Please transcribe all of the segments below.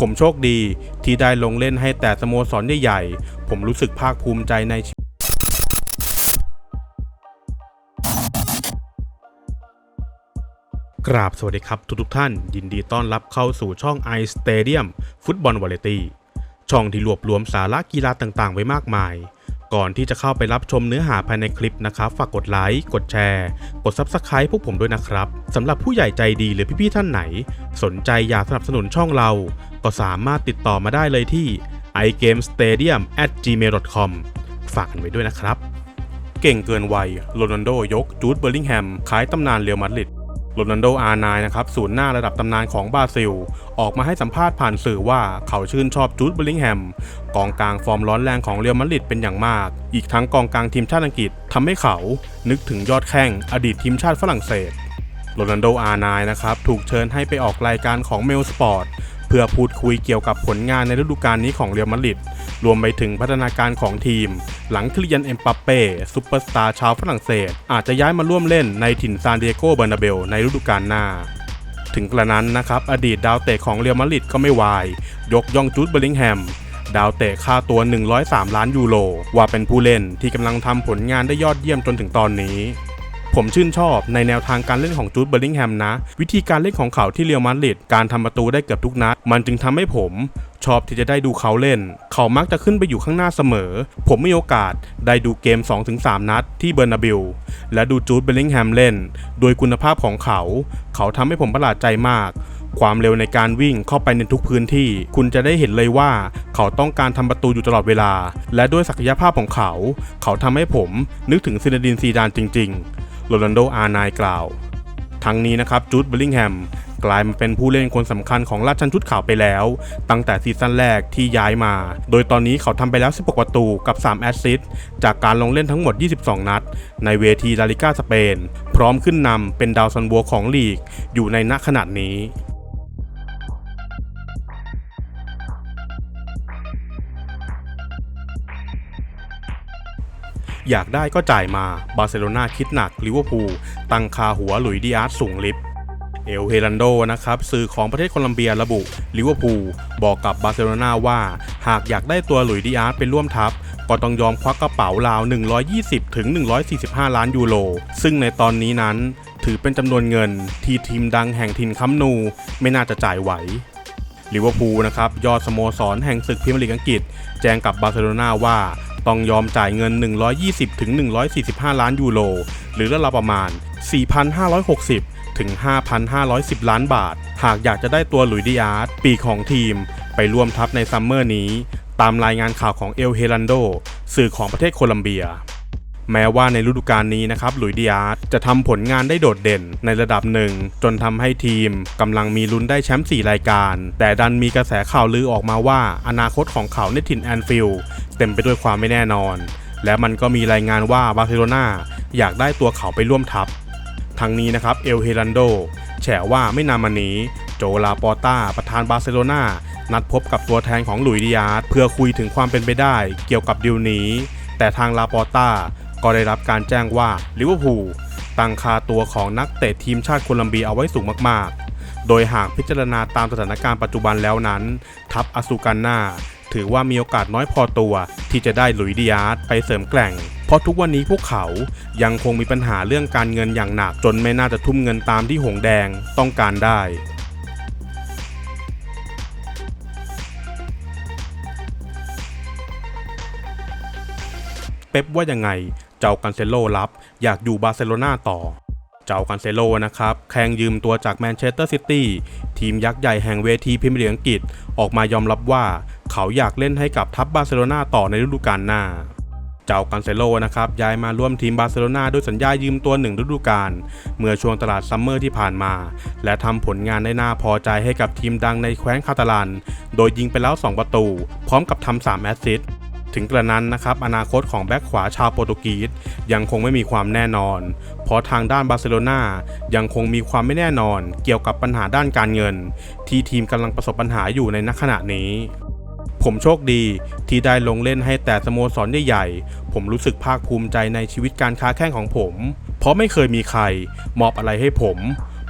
ผมโชคดีที่ได้ลงเล่นให้แต่สโมสรใหญ่ๆ ผมรู้สึกภาคภูมิใจในกราบสวัสดีครับทุกทุกท่าน ยินดีต้อนรับเข้าสู่ช่อง i Stadium ฟุตบอลวาเลตี้ช่องที่รวบรวมสาระกีฬาต่างๆ ไว้มากมาย ก่อนที่จะเข้าไปรับชมเนื้อหาภายในคลิปนะครับ ฝากกดไลค์ กดแชร์ กด Subscribe พวกผมด้วยนะครับสำหรับผู้ใหญ่ใจดีหรือพี่ๆท่านไหน สนใจอยากสนับสนุนช่องเรา ก็สามารถติดต่อมาได้เลยที่ igamestadium@gmail.com ฝากกันไว้ด้วยนะครับ เก่งเกินวัยโรนัลโดยกจูดเบอร์ลิงแฮมขายตำนานเรอัลมาดริด โรนัลโดอาร์ไนนะครับศูนย์หน้าระดับตำนานของบราซิล ออกมาให้สัมภาษณ์ผ่านสื่อว่าเขาชื่นชอบจูดเบร์ลิงแฮม กองกลางฟอร์มร้อนแรงของเรอัลมาดริดเป็นอย่างมาก อีกทั้งกองกลางทีมชาติอังกฤษทำให้เขานึกถึงยอดแข้งอดีตทีมชาติฝรั่งเศสโรนัลโดอาร์ไนนะครับถูกเชิญให้ไปออกรายการของเมลสปอร์ตเพื่อพูดคุยเกี่ยวกับผลงานในฤดูกาลนี้ของเรอัลมาดริด รวมไปถึงพัฒนาการของทีม หลังคลิยันเอ็มปัปเป้ซูเปอร์สตาร์ชาวฝรั่งเศส อาจจะย้ายมาร่วมเล่นในถิ่นซานดิเอโกเบอร์นาเบลในฤดูกาลหน้า ถึงกระนั้นนะครับ อดีตดาวเตะของเรอัลมาดริดก็ไม่วาย ยกย่องจูดเบลลิงแฮมดาวเตะค่าตัว 103 ล้านยูโรว่าเป็นผู้เล่นที่กำลังทำผลงานได้ยอดเยี่ยมจนถึงตอนนี้ ผมชื่นชอบในแนวทางการเล่นของจูดเบอร์ลิงแฮมนะ วิธีการเล่นของเขาที่เรียวมาดริดการทำประตูได้เกือบทุกนัด มันจึงทำให้ผมชอบที่จะได้ดูเขาเล่น เขามักจะขึ้นไปอยู่ข้างหน้าเสมอ ผมมีโอกาสได้ดูเกม 2-3 นัดที่เบอร์นาบิล และดูจูดเบอร์ลิงแฮมเล่น โดยคุณภาพของเขา เขาทำให้ผมประหลาดใจมาก ความเร็วในการวิ่งเข้าไปในทุกพื้นที่ คุณจะได้เห็นเลยว่าเขาต้องการทำประตูอยู่ตลอดเวลา และด้วยศักยภาพของเขา เขาทำให้ผมนึกถึงซินดินซีดานจริง ๆ โรนันโดอาร์ไนกล่าว ทั้งนี้นะครับจูดเบลลิงแฮมกลายมาเป็นผู้เล่นคนสำคัญของราชันชุดขาวไปแล้ว ตั้งแต่ซีซั่นแรกที่ย้ายมา โดยตอนนี้เขาทำไปแล้ว 16 ประตูกับ 3 แอสซิสต์จากการลงเล่นทั้งหมด 22 นัด ในเวทีลาลิก้าสเปน พร้อมขึ้นนำเป็นดาวซันบัวของลีก อยู่ในณขนาดนี้ อยากได้ก็จ่ายมาบาร์เซโลนาคิดหนักลิเวอร์พูลตั้งคาหัวหลุยดิอาร์ตสูงลิฟต์เอลเฮรันโดนะครับสื่อของประเทศโคลัมเบียระบุลิเวอร์พูลบอกกับบาร์เซโลนาว่า หากอยากได้ตัวหลุยดิอาร์ตไปร่วมทัพ ก็ต้องยอมควักกระเป๋าราว 120ถึง145 ล้านยูโรซึ่งในตอนนี้นั้น ถือเป็นจำนวนเงินที่ทีมดังแห่งถิ่นคัมนู ไม่น่าจะจ่ายไหวลิเวอร์พูลนะครับยอดสโมสรแห่งศึกพรีเมียร์ลีกอังกฤษ แจ้งกับบาร์เซโลนาว่า ต้องยอมจ่ายเงิน 120ถึง145 ล้านยูโร หรือราวๆประมาณ 4,560 ถึง 5,510 ล้านบาท หากอยากจะได้ตัวหลุยดิอาร์ตปีของทีม ไปร่วมทัพในซัมเมอร์นี้ ตามรายงานข่าวของเอลเฮรันโด สื่อของประเทศโคลัมเบียแม้ว่าในฤดูกาลนี้นะครับ หลุยดิอาร์ตจะทำผลงานได้โดดเด่นในระดับหนึ่ง จนทำให้ทีมกำลังมีลุ้นได้แชมป์4รายการ แต่ดันมีกระแสข่าวลือออกมาว่า อนาคตของเขาในถิ่นแอนฟิลด์ เต็มไปด้วยความไม่แน่นอน และมันก็มีรายงานว่าบาร์เซโลนาอยากได้ตัวเขาไปร่วมทัพ ทั้งนี้นะครับเอลเฮรันโดแฉว่าไม่นานมานี้โจลาปอต้าประธานบาร์เซโลนานัดพบกับตัวแทนของหลุยดิอาร์เพื่อคุยถึงความเป็นไปได้เกี่ยวกับดีลนี้ แต่ทางลาปอต้าก็ได้รับการแจ้งว่าลิเวอร์พูลตั้งค่าตัวของนักเตะทีมชาติโคลัมเบียเอาไว้สูงมากๆ โดยหากพิจารณาตามสถานการณ์ปัจจุบันแล้วนั้น ทัพอสุกันนา ถือว่ามีโอกาสน้อยพอตัวที่จะได้หลุยดิอาร์ตไปเสริมแกร่ง เพราะทุกวันนี้พวกเขายังคงมีปัญหาเรื่องการเงินอย่างหนัก จนไม่น่าจะทุ่มเงินตามที่หงแดงต้องการได้เป๊ปว่ายังไง เจ้ากันเซโลรับ อยากอยู่บาร์เซโลนาต่อ เจ้ากันเซโลนะครับ แข่งยืมตัวจากแมนเชสเตอร์ซิตี้ ทีมยักษ์ใหญ่แห่งเวทีพรีเมียร์ลีกอังกฤษ ออกมายอมรับว่า เขาอยากเล่นให้กับทัพบาร์เซโลนาต่อในฤดูกาลหน้า เจ้ากันเซโลนะครับย้ายมาร่วมทีมบาร์เซโลนาด้วยสัญญายืมตัวหนึ่งฤดูกาลเมื่อช่วงตลาดซัมเมอร์ที่ผ่านมา และทำผลงานได้น่าพอใจให้กับทีมดังในแคว้นคาตาลัน โดยยิงไปแล้ว 2 ประตู พร้อมกับทำ3แอสซิสต์ถึงกระนั้นนะครับอนาคตของแบ็คขวาชาวโปรตุเกสยังคงไม่มีความแน่นอน เพราะทางด้านบาร์เซโลนายังคงมีความไม่แน่นอน เกี่ยวกับปัญหาด้านการเงิน ที่ทีมกำลังประสบปัญหาอยู่ในณขณะนี้ ผมโชคดีที่ได้ลงเล่นให้แต่สโมสรใหญ่ๆ ผมรู้สึกภาคภูมิใจในชีวิตการค้าแข่งของผม เพราะไม่เคยมีใครมอบอะไรให้ผม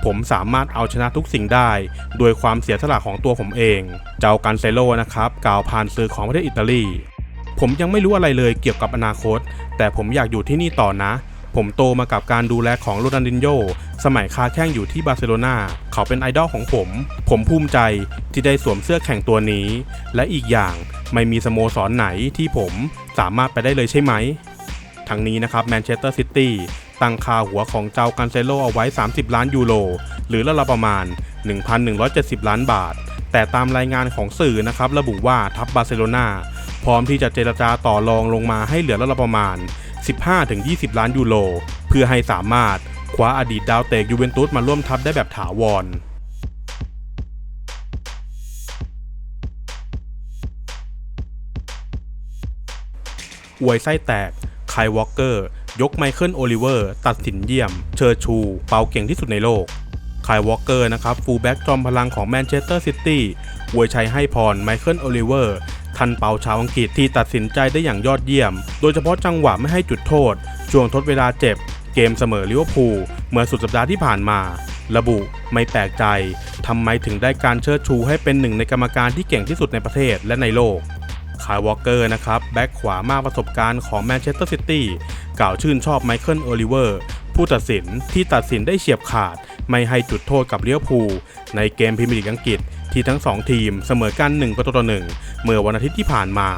ผมสามารถเอาชนะทุกสิ่งได้ โดยความเสียสละของตัวผมเอง เจ้ากันเซโลนะครับกล่าวผ่านสื่อของประเทศอิตาลี ผมยังไม่รู้อะไรเลยเกี่ยวกับอนาคต แต่ผมอยากอยู่ที่นี่ต่อนะ ผมโตมากับการดูแลของโรนัลดินโญสมัยค้าแข่งอยู่ที่บาร์เซโลนาเขาเป็นไอดอลของผม ผมภูมิใจที่ได้สวมเสื้อแข่งตัวนี้ และอีกอย่างไม่มีสโมสรไหนที่ผมสามารถไปได้เลยใช่ไหม ทั้งนี้นะครับแมนเชสเตอร์ซิตี้ตั้งค่าหัวของเจ้ากันเซโลเอาไว้ 30 ล้านยูโร หรือราวๆประมาณ 1,170 ล้านบาท แต่ตามรายงานของสื่อนะครับระบุว่าทัพบาร์เซโลนาพร้อมที่จะเจรจาต่อรองลงมาให้เหลือราวๆประมาณ 15-20 ล้านยูโร เพื่อให้สามารถคว้าอดีตดาวเตะยูเวนตุสมาร่วมทัพได้แบบถาวรอวยไส้แตกไคลวอลเกอร์ ยกไมเคิลโอลิเวอร์ ตัดสินเยี่ยม เชอร์ชู เปาเก่งที่สุดในโลกไคลวอลเกอร์นะครับ ฟูลแบ็กจอมพลังของแมนเชสเตอร์ซิตี้อวยชัยให้พรไมเคิลโอลิเวอร์ ทันเป่าชาวอังกฤษที่ตัดสินใจได้อย่างยอดเยี่ยม โดยเฉพาะจังหวะไม่ให้จุดโทษ ช่วงทดเวลาเจ็บ เกมเสมอลิเวอร์พูลเมื่อสุดสัปดาห์ที่ผ่านมา ระบุไม่แปลกใจทำไมถึงได้การเชิดชูให้เป็นหนึ่งในกรรมการที่เก่งที่สุดในประเทศและในโลกคายวอลเกอร์นะครับ แบ็กขวามากประสบการณ์ของแมนเชสเตอร์ซิตี้กล่าวชื่นชอบไมเคิลโอลิเวอร์ ผู้ตัดสินที่ตัดสินได้เฉียบขาด ไม่ให้จุดโทษกับเลี้ยวพูในเกมพรีเมียร์ลีกอังกฤษที่ทั้ง 2 ทีมเสมอกัน 1 ประตูต่อ 1 เมื่อวันอาทิตย์ที่ผ่านมา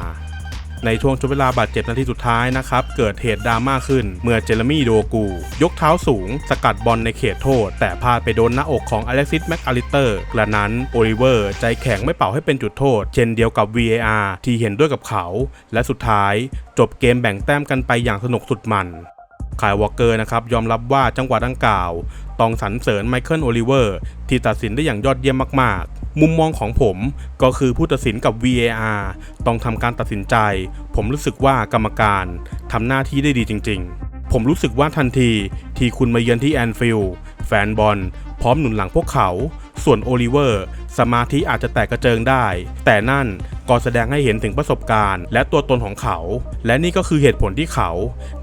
ในช่วงช่วงเวลาบาดเจ็บนาทีสุดท้ายนะครับ เกิดเหตุดราม่าขึ้น เมื่อเจเรมี่โดกู ยกเท้าสูง สกัดบอลในเขตโทษ แต่พลาดไปโดนหน้าอกของอเล็กซิสแม็กอาริเตอร์กระนั้นโอลิเวอร์ใจแข็งไม่เป่าให้เป็นจุดโทษ เช่นเดียวกับ VAR ที่เห็นด้วยกับเขา และสุดท้าย จบเกมแบ่งแต้มกันไปอย่างสนุกสุดมัน คายวอลเกอร์นะครับยอมรับว่าจังหวะดังกล่าว ต้องสรรเสริญไมเคิลโอลิเวอร์ที่ตัดสินได้อย่างยอดเยี่ยมมากๆ มุมมองของผมก็คือผู้ตัดสินกับ VAR ต้องทำการตัดสินใจ ผมรู้สึกว่ากรรมการทำหน้าที่ได้ดีจริง ๆ ผมรู้สึกว่าทันทีที่คุณมาเยือนที่แอนฟิลด์แฟนบอลพร้อมหนุนหลังพวกเขา ส่วนโอลิเวอร์ สมาธิอาจจะแตกกระเจิงได้ แต่นั่น ก็แสดงให้เห็นถึงประสบการณ์ และตัวตนของเขา และนี่ก็คือเหตุผลที่เขา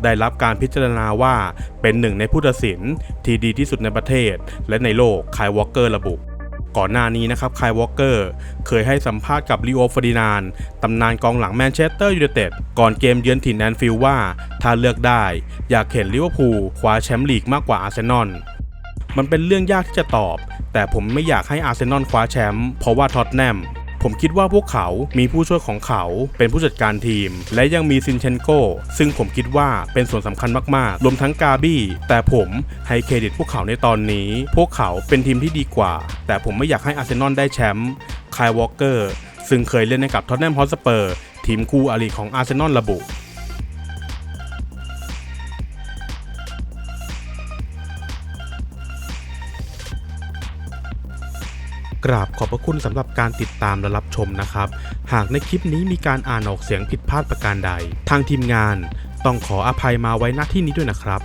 ได้รับการพิจารณาว่าเป็นหนึ่งในผู้ตัดสินที่ดีที่สุดในประเทศ และในโลกคายวอลเกอร์ระบุก่อนหน้านี้นะครับคายวอลเกอร์เคยให้สัมภาษณ์กับลีโอฟอร์ดินานตำนานกองหลังแมนเชสเตอร์ยูไนเต็ดก่อนเกมเยือนถิ่นแอนฟิลด์ว่า ถ้าเลือกได้ อยากเห็นลิเวอร์พูลคว้าแชมป์ลีกมากกว่าอาร์เซนอลมันเป็นเรื่องยากที่จะตอบ แต่ผมไม่อยากให้อาร์เซนอลคว้าแชมป์เพราะว่าท็อตแนม ผมคิดว่าพวกเขามีผู้ช่วยของเขาเป็นผู้จัดการทีม และยังมีซินเชนโกซึ่งผมคิดว่าเป็นส่วนสำคัญมากๆ รวมทั้งกาบี้ แต่ผมให้เครดิตพวกเขาในตอนนี้ พวกเขาเป็นทีมที่ดีกว่า แต่ผมไม่อยากให้อาร์เซนอลได้แชมป์คายวอลเกอร์ซึ่งเคยเล่นให้กับท็อตแนมฮอตสเปอร์ทีมคู่อารีของอาร์เซนอลระบุ กราบขอบพระคุณสำหรับการติดตามและรับชมนะครับ หากในคลิปนี้มีการอ่านออกเสียงผิดพลาดประการใด ทางทีมงานต้องขออภัยมาไว้ณที่นี้ด้วยนะครับ